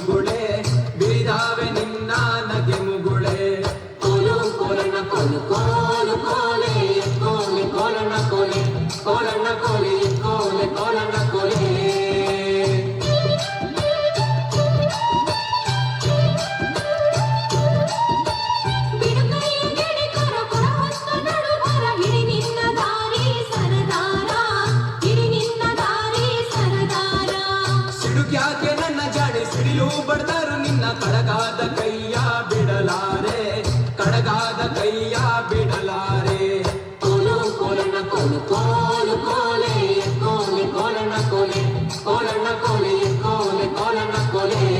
no. ಕಡಗಾದ ಕೈಯ ಬಿಡಲಾರೆ, ಕಡಗಾದ ಕೈಯ ಬಿಡಲಾರೆ. ಕೋಲು ಕೋಲನ ಕೋಲು ಕೋಲು ಕೋಲೆ ಕೋಲನ ಕೋಲೆ ಕೋಲನ ಕೋಲೆ ಕೋಲೆ ಕೋಲನ ಕೋಲೆ.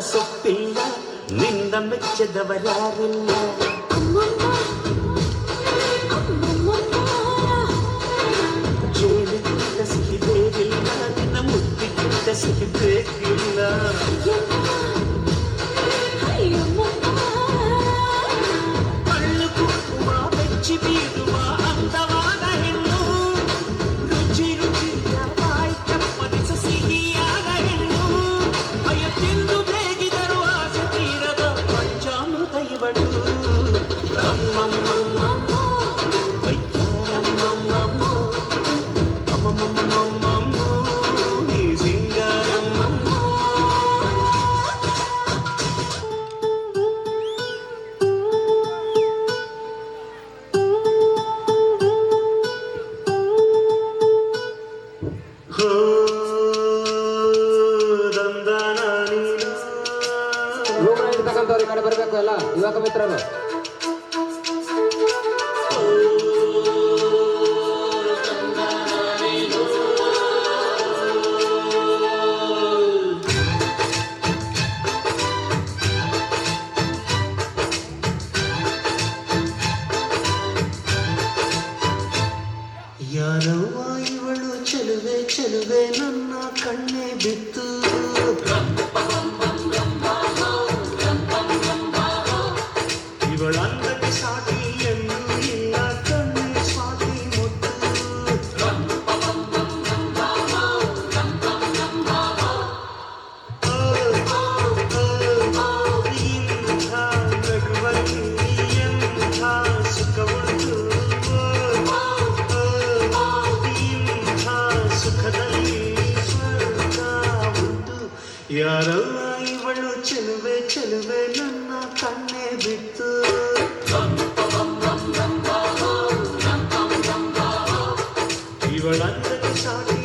സൊപ്പില്ല നിന്ദം വെച്ചതവരാറില്ല ラン上亀トラブ ಯಾರಲ್ಲ ಇವಳು ಚೆಲುವೆ ಚೆಲುವೆ ನನ್ನ ಕಣ್ಣೆ ಬಿತ್ತು ಇವಳಂದರೆ ಸಾಕು